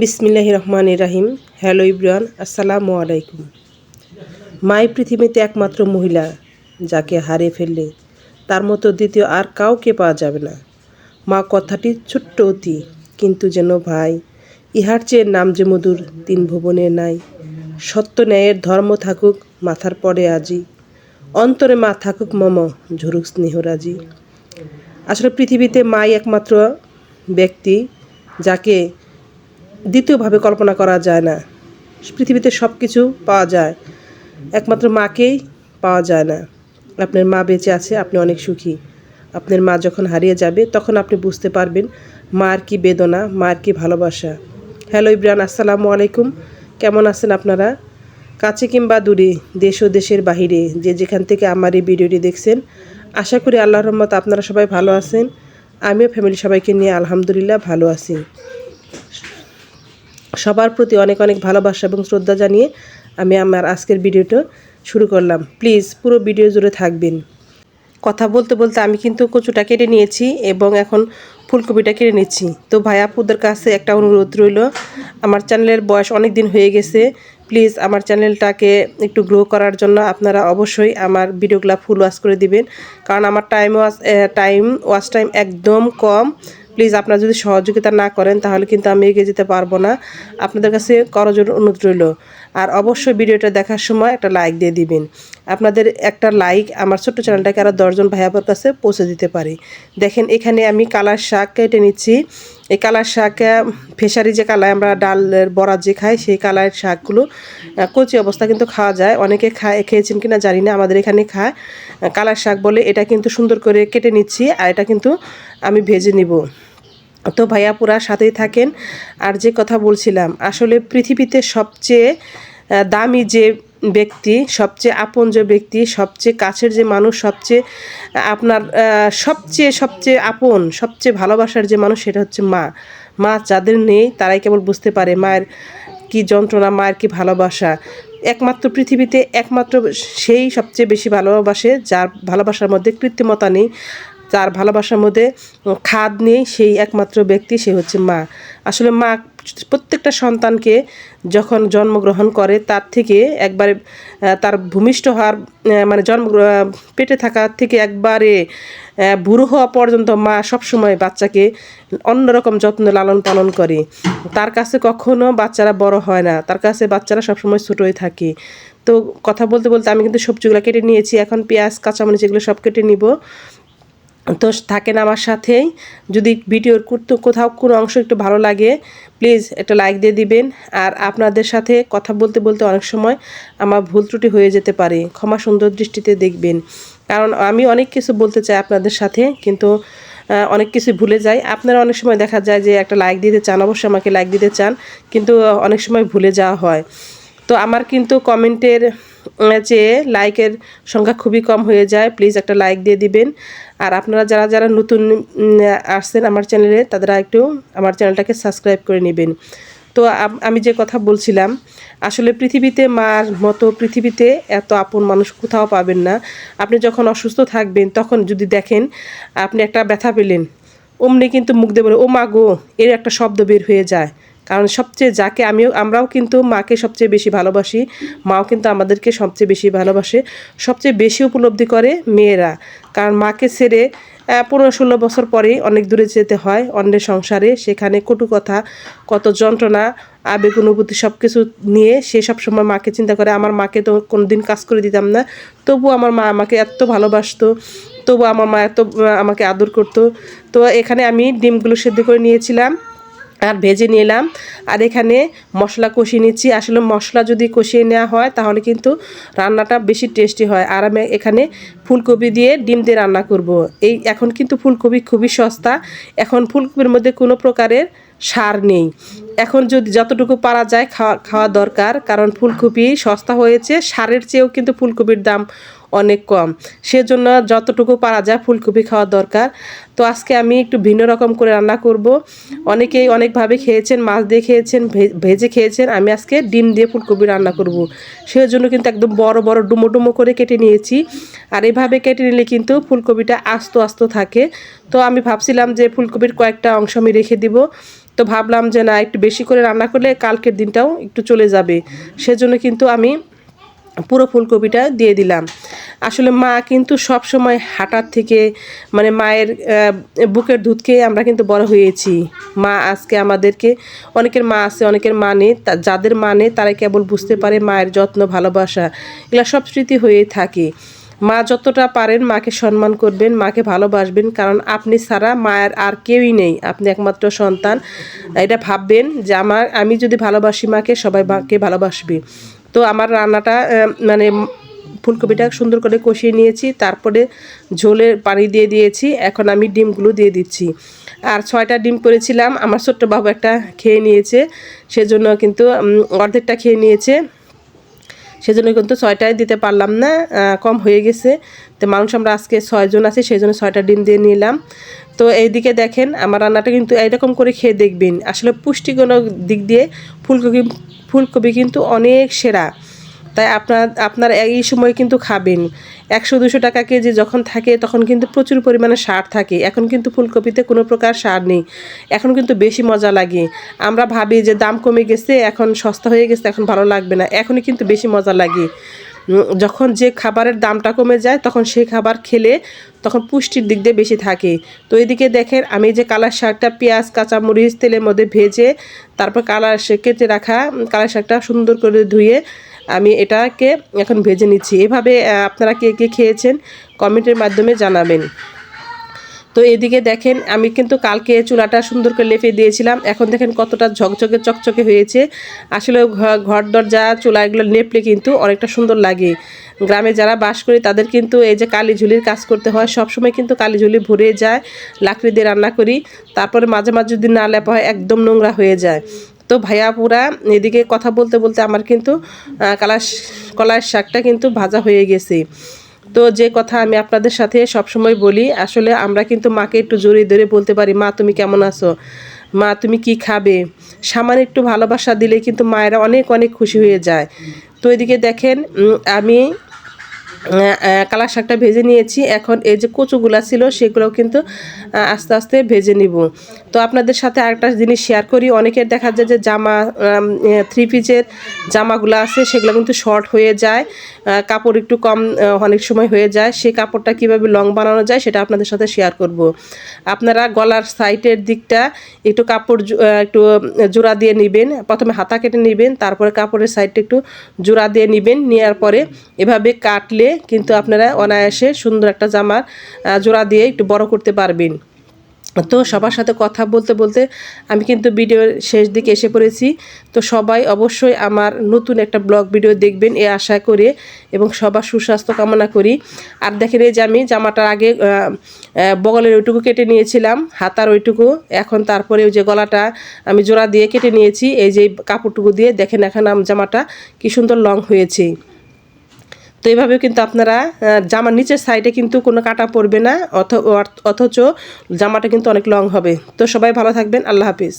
বিসমিল্লাহ রহমান রাহিম। হ্যালো ইব্রান, আসসালামু আলাইকুম। মাই পৃথিবীতে একমাত্র মহিলা যাকে হারিয়ে ফেললে তার মতো দ্বিতীয় আর কাউকে পাওয়া যাবে না। মা কথাটি ছোট্ট অতি, কিন্তু যেন ভাই, ইহার চেয়ে নাম যে মধুর তিন ভুবনে নাই। সত্য ন্যায়ের ধর্ম থাকুক মাথার পরে আজি, অন্তরে মা থাকুক মম ঝুরুক স্নেহরাজি আসলে পৃথিবীতে মাই একমাত্র ব্যক্তি যাকে দ্বিতীয়ভাবে কল্পনা করা যায় না। পৃথিবীতে সব কিছু পাওয়া যায়। একমাত্র মাকেই পাওয়া যায় না। আপনার মা বেঁচে আছে, আপনি অনেক সুখী। আপনার মা যখন হারিয়ে যাবে, তখন আপনি বুঝতে পারবেন, মার কি বেদনা, মার কি ভালোবাসা। হ্যালো ইব্রান আসসালামু আলাইকুম। কেমন আছেন আপনারা? কাছে কিংবা দূরে, দেশ ও দেশের বাহিরে, যে যেখান থেকে আমার এই ভিডিওটি দেখছেন, আশা করি আল্লাহ রহমত আপনারা সবাই ভালো আছেন। আমিও ফ্যামিলি সবাইকে নিয়ে আলহামদুলিল্লাহ ভালো আছি। সবার প্রতি অনেক অনেক ভালোবাসা এবং শ্রদ্ধা জানিয়ে আমি আমার আজকের ভিডিওটা শুরু করলাম। প্লিজ পুরো ভিডিও জুড়ে থাকবেন। কথা বলতে বলতে আমি কিন্তু কচুটা কেটে নিয়েছি এবং এখন ফুলকপিটা কেটে নিচ্ছি। তো ভাই আপুদের কাছে একটা অনুরোধ রইল। আমার চ্যানেলের বয়স অনেক দিন হয়ে গেছে। প্লিজ আমার চ্যানেলটাকে একটু গ্রো করার জন্য আপনারা অবশ্যই আমার ভিডিওগুলো ফুল ওয়াশ করে দিবেন। কারণ আমার time wash time wash time একদম কম। প্লিজ আপনারা যদি সহযোগিতা না করেন, তাহলে কিন্তু আমি এগিয়ে যেতে পারব না। আপনাদের কাছে করজোর অনুরোধ রইল। আর অবশ্যই ভিডিওটা দেখার সময় একটা লাইক দিয়ে দিবেন। আপনাদের একটা লাইক আমার ছোট্ট চ্যানেলটাকে আরও দশজন ভাইয়াপর কাছে পৌঁছে দিতে পারি। দেখেন, এখানে আমি কালার শাক কেটে নিচ্ছি। এই কালার শাক ফেসারি যে কালায় আমরা ডালের বড়া যে খাই, সেই কালার শাকগুলো কচি অবস্থা কিন্তু খাওয়া যায়। অনেকে খায়, খেয়েছেন কিনা জানি না, আমাদের এখানে খায়। কালার শাক বলে এটা কিন্তু সুন্দর করে কেটে নিচ্ছি, আর এটা কিন্তু আমি ভেজে নিব। তো ভাইয়া পুরা সাথেই থাকেন। আর যে কথা বলছিলাম, আসলে পৃথিবীতে সবচেয়ে দামি যে ব্যক্তি, সবচেয়ে আপন যে ব্যক্তি, সবচেয়ে কাছের যে মানুষ, সবচেয়ে আপনার সবচেয়ে সবচেয়ে আপন, সবচেয়ে ভালোবাসার যে মানুষ সেটা হচ্ছে মা। মা যাদের নেই, তারাই কেবল বুঝতে পারে মায়ের কি যন্ত্রণা, মায়ের কি ভালোবাসা। একমাত্র পৃথিবীতে একমাত্র সেই সবচেয়ে বেশি ভালোবাসে, যার ভালোবাসার মধ্যে কৃত্রিমতা নেই। যার ভালোবাসার মধ্যে খাদ নেই, সেই একমাত্র ব্যক্তি, সে হচ্ছে মা। আসলে মা প্রত্যেকটা সন্তানকে যখন জন্মগ্রহণ করে, তার থেকে একবারে তার ভূমিষ্ঠ হওয়ার মানে জন্ম পেটে থাকার থেকে একবারে বুড়ো হওয়া পর্যন্ত মা সবসময় বাচ্চাকে অন্যরকম যত্ন লালন পালন করে। তার কাছে কখনো বাচ্চারা বড় হয় না। তার কাছে বাচ্চারা সবসময় ছোটোই থাকে। তো কথা বলতে বলতে আমি কিন্তু সবজিগুলো কেটে নিয়েছি। এখন পেঁয়াজ, কাঁচামরিচ, এগুলো সব কেটে নিব। তো থাকেন আমার সাথেই। যদি ভিডিওর কোথাও কোনো অংশ একটু ভালো লাগে, প্লিজ একটা লাইক দিয়ে দিবেন। আর আপনাদের সাথে কথা বলতে বলতে অনেক সময় আমার ভুল ত্রুটি হয়ে যেতে পারে। ক্ষমা সুন্দর দৃষ্টিতে দেখবেন। কারণ আমি অনেক কিছু বলতে চাই আপনাদের সাথে, কিন্তু অনেক কিছু ভুলে যাই। আপনারা অনেক সময় দেখা যায় যে একটা লাইক দিতে চান, অবশ্যই আমাকে লাইক দিতে চান, কিন্তু অনেক সময় ভুলে যাওয়া হয়। তো আমার কিন্তু কমেন্টের যে লাইকের সংখ্যা খুবই কম হয়ে যায় প্লিজ একটা লাইক দিয়ে দিবেন। আর আপনারা যারা যারা নতুন আসছেন আমার চ্যানেলে তারা একটু আমার চ্যানেলটাকে সাবস্ক্রাইব করে নেবেন। তো আমি যে কথা বলছিলাম, আসলে পৃথিবীতে মার মতো পৃথিবীতে এত আপন মানুষ কোথাও পাবেন না। আপনি যখন অসুস্থ থাকবেন, তখন যদি দেখেন, আপনি একটা ব্যথা পেলেন, অমনি কিন্তু মুখ দিয়ে বলে, ও মা গো! এর একটা শব্দ বের হয়ে যায়। কারণ সবচেয়ে যাকে আমিও, আমরাও কিন্তু মাকে সবচেয়ে বেশি ভালোবাসি। মাও কিন্তু আমাদেরকে সবচেয়ে বেশি ভালোবাসে। সবচেয়ে বেশি উপলব্ধি করে মেয়েরা। কারণ মাকে ছেড়ে পনেরো ষোলো বছর পরেই অনেক দূরে যেতে হয়, অন্যের সংসারে। সেখানে কটু কথা, কত যন্ত্রণা, আবেগ, অনুভূতি সব কিছু নিয়ে সে সব সময় মাকে চিন্তা করে, আমার মাকে তো কোনো দিন কাজ করে দিতাম না। তবু আমার মা আমাকে এত ভালোবাসতো তবু আমার মা এত আমাকে আদর করতো। তো এখানে আমি ডিমগুলো সেদ্ধ করে নিয়েছিলাম। আর ভেজে নিলাম। আর এখানে মশলা কষিয়ে নিচ্ছি। আসলে মশলা যদি কষিয়ে নেওয়া হয়, তাহলে কিন্তু রান্নাটা বেশি টেস্টি হয়। আর আমি এখানে ফুলকপি দিয়ে ডিম দিয়ে রান্না করব। এই এখন কিন্তু ফুলকপি খুবই সস্তা। এখন ফুলকপির মধ্যে কোনো প্রকারের সার নেই। এখন যদি যতটুকু পারা যায় খাওয়া খাওয়া দরকার, কারণ ফুলকপি সস্তা হয়েছে, সারের চেয়েও কিন্তু ফুলকপির দাম অনেক কম। সেজন্য যতটুকু পারা যায় ফুলকপি খাওয়া দরকার। তো আজকে আমি একটু ভিন্ন রকম করে রান্না করব। অনেকেই অনেকভাবে খেয়েছেন, মাছ দিয়ে খেয়েছেন ভেজে খেয়েছেন। আমি আজকে ডিম দিয়ে ফুলকপি রান্না করব। সেই জন্য কিন্তু একদম বড় বড় ডুমো ডুমো করে কেটে নিয়েছি। আর এভাবে কেটে নিলে কিন্তু ফুলকপিটা আস্ত আস্ত থাকে। তো আমি ভাবছিলাম যে ফুলকপির কয়েকটা অংশ আমি রেখে দিব। তো ভাবলাম যে না, একটু বেশি করে রান্না করলে কালকের দিনটাও একটু চলে যাবে। সেজন্য কিন্তু আমি পুরো ফুলকপিটা দিয়ে দিলাম। আসলে মা কিন্তু সব সময় হাঁটার থেকে মানে মায়ের বুকের দুধ খেয়ে আমরা কিন্তু বড় হয়েছি। মা আজকে আমাদেরকে, অনেকের মা আছে, অনেকের মা নেই যাদের মা নেই তারা কেবল বুঝতে পারে মায়ের যত্ন, ভালোবাসা, এগুলো সব স্মৃতি হয়ে থাকে। মা যতটা পারেন মাকে সম্মান করবেন, মাকে ভালোবাসবেন, কারণ আপনি ছাড়া মায়ের আর কেউই নেই। আপনি একমাত্র সন্তান। এটা ভাববেন যে আমার, আমি যদি ভালোবাসি মাকে, সবাই মাকে ভালোবাসবে। তো আমার রান্নাটা মানে ফুলকপিটা সুন্দর করে কষিয়ে নিয়েছি, তারপরে ঝোলের পানি দিয়ে দিয়েছি, এখন আমি ডিমগুলো দিয়ে দিচ্ছি। আর ছয়টা ডিম করেছিলাম, আমার ছোট্ট বাবু একটা খেয়ে নিয়েছে, সেজন্য কিন্তু অর্ধেকটা খেয়ে নিয়েছে। সেজন্য কিন্তু ছয়টাই দিতে পারলাম না কম হয়ে গেছে। তো মানুষ আমরা আজকে ছয়জন আছি, সেই জন্য ছয়টা ডিম দিয়ে নিলাম। তো এইদিকে দেখেন, আমার রান্নাটা কিন্তু এইরকম করে খেয়ে দেখবেন। আসলে পুষ্টিগুণ দিক দিয়ে ফুলকপি ফুলকপি কিন্তু অনেক সেরা। তাই আপনার আপনার এই সময় কিন্তু খাবেন। একশো, দুশো টাকা কেজি যখন থাকে, তখন কিন্তু প্রচুর পরিমাণে সার থাকে। এখন কিন্তু ফুলকপিতে কোনো প্রকার সার নেই। এখন কিন্তু বেশি মজা লাগে। আমরা ভাবি যে দাম কমে গেছে, এখন সস্তা হয়ে গেছে, এখন ভালো লাগবে না। এখনই কিন্তু বেশি মজা লাগে। যখন যে খাবারের দামটা কমে যায়, তখন সেই খাবার খেলে তখন পুষ্টির দিক দিয়ে বেশি থাকে। তো এদিকে দেখেন, আমি যে কালার শাকটা পেঁয়াজ, কাঁচামরিচ, তেলের মধ্যে ভেজে, তারপর কালার কেটে রাখা কালার শাকটা সুন্দর করে ধুয়ে আমি এটাকে এখন ভেজে নিচ্ছি। এভাবে আপনারা কে কে খেয়েছেন কমেন্টের মাধ্যমে জানাবেন। তো এদিকে দেখেন, আমি কিন্তু কালকে চুলাটা সুন্দর করে লেপে দিয়েছিলাম। এখন দেখেন কতটা ঝকঝকে, চকচকে হয়েছে। আসলে ঘর দরজা, চুলা এগুলো লেপলে কিন্তু অনেকটা সুন্দর লাগে। গ্রামে যারা বাস করি, তাদের কিন্তু এই যে কালি ঝুলির কাজ করতে হয় সব সময় কিন্তু কালি ঝুলি ভরে যায়, লাকড়ি দিয়ে রান্না করি। তারপরে মাঝে মাঝে যদি না লেপা হয়, একদম নোংরা হয়ে যায়। তো ভাইয়া পুরা এদিকে কথা বলতে বলতে আমার কিন্তু কালার কলার শাকটা কিন্তু ভাজা হয়ে গেছে। তো যে কথা আমি আপনাদের সাথে সবসময় বলি, আসলে আমরা কিন্তু মাকে একটু জড়িয়ে ধরে বলতে পারি, মা, তুমি কেমন আছো? মা, তুমি কি খাবে? সামান্য একটু ভালোবাসা দিলে কিন্তু মায়েরা অনেক অনেক খুশি হয়ে যায়। তো এদিকে দেখেন আমি কালা শাকটা ভেজে নিয়েছি। এখন এই যে কচুগুলা ছিল, সেগুলোও কিন্তু আস্তে আস্তে ভেজে নিব। তো আপনাদের সাথে আরেকটা জিনিস শেয়ার করি। অনেকের দেখা যায় যে জামা থ্রি পিসের জামাগুলো আছে, সেগুলো কিন্তু শর্ট হয়ে যায়। কাপড় একটু কম অনেক সময় হয়ে যায়। সেই কাপড়টা কীভাবে লং বানানো যায় সেটা আপনাদের সাথে শেয়ার করব। আপনারা গলার সাইটের দিকটা একটু কাপড় একটু জোড়া দিয়ে নেবেন। প্রথমে হাতা কেটে নেবেন, তারপরে কাপড়ের সাইডটা একটু জোড়া দিয়ে নেবেন। নেওয়ার পরে এভাবে কাটলে কিন্তু আপনারা অনায়াসে সুন্দর একটা জামার জোড়া দিয়ে একটু বড় করতে পারবেন। তো সবার সাথে কথা বলতে বলতে আমি কিন্তু ভিডিওর শেষ দিকে এসে পড়েছি। তো সবাই অবশ্যই আমার নতুন একটা ব্লগ ভিডিও দেখবেন এ আশা করে এবং সবার সুস্বাস্থ্য কামনা করি। আর দেখেন এই যে আমি জামাটার আগে বগলের ওইটুকু কেটে নিয়েছিলাম, হাতার ওইটুকু। এখন তারপরে ওই যে গলাটা আমি জোড়া দিয়ে কেটে নিয়েছি, এই যে কাপড়টুকু দিয়ে। দেখেন এখন আম জামাটা কি সুন্দর লং হয়েছে। তো এভাবে কিন্তু আপনারা জামার নিচের সাইডে কিন্তু কোনো কাটা পড়বে না, অথ অথচ জামাটা কিন্তু অনেক লং হবে। তো সবাই ভালো থাকবেন, আল্লাহ হাফিজ।